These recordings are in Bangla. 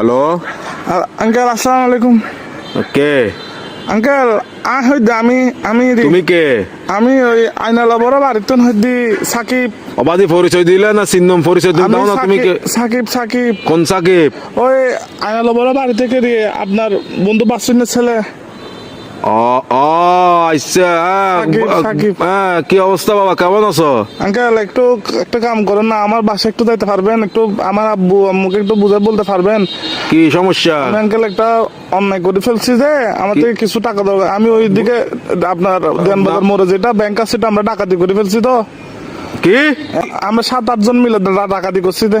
হ্যালো আঙ্কেল আসসালামু আলাইকুম। কে? আঙ্কেল হইতে আমি আমি তুমি কে? আমি ওই আইনালা বড় বাড়িতে হইতে সাকিব। অবাধি পরিচয় দিলে না চিহ্নম পরিচয় দিলে না তুমি কে? সাকিব- সাকিব। কোন সাকিব? ওই আইনালা বড় বাড়ি থেকে আপনার বন্ধু বাসুনের ছেলে। কি অবস্থা বাবা কেমন আছো? আঙ্কেল একটু একটা কাম করেন না আমার বাসায় একটু যাইতে পারবেন একটু আমার আব্বু আম্মুকে একটু বুঝে বলতে পারবেন। কি সমস্যা? আঙ্কেল একটা অন্যায় করে ফেলছি যে আমার থেকে কিছু টাকা দরকার আমি ওই দিকে আপনার দেনবাজার মোড়ে যেটা ব্যাংক আছে সেটা আমরা ডাকাতি করে ফেলছি তো। কি? আমরা সাত আটজন মিলে ডাকাতি করছি দে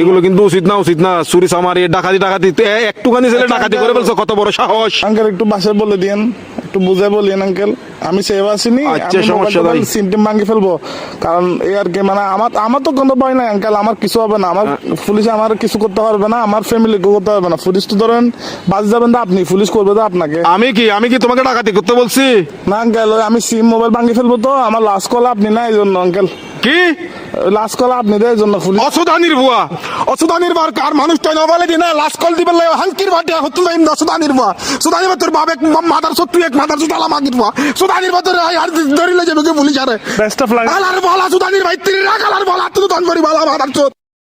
এগুলো কিন্তু উচিত না উচিত না। চুরি চামারি ডাকাতি ডাকাতি একটুখানি ছেলে ডাকাতি করে ফেলছো কত বড় সাহস। আঙ্কেল একটু বাসায় বলে দিয়েন একটু বুঝে আঙ্কেল। আমি সেভ আসিনি আচ্ছা, সমস্যা নাই। সিমটিম ভাঙি ফেলব। কারণ এই আর কি মানে আমার আমার তো কোনো ভয় নাই আঙ্কেল আমার কিছু হবে না। আমার পুলিশ আমার কিছু করতে পারবে না আমার ফ্যামিলি করতে পারবে না। পুলিশ তো ধরেন বাজ যাবেন তো আপনি পুলিশ করবে তো আপনাকে। আমি কি আমি কি তোমাকে ডাকাতি করতে বলছি? না আঙ্কেল আমি সিম মোবাইল ভাঙি ফেলব তো আমার লাস্ট কল আপনি না এই জন্য আঙ্কেল। কি? লাস্ট কল আপনি দেয় এই জন্য পুলিশ অসুধানির বুয়া অসুধানির বার কার মানুষ তো নবালে দিনা লাস্ট কল দিবেন লাই হাঙ্কির বাটে হতুল লাইন অসুদানির বুয়া সুধানির তোর বাপ এক মাদার সত্তু এক মাদার সুদালা মাগির বুয়া সুধানির বাতর আর ধরিলে যাবে কে পুলিশ আরে। বেস্ট অফ লাইফ আলার বলা সুধানির ভাই তিরি রাখ আলার বলা তুই ধন করি বলা মাদার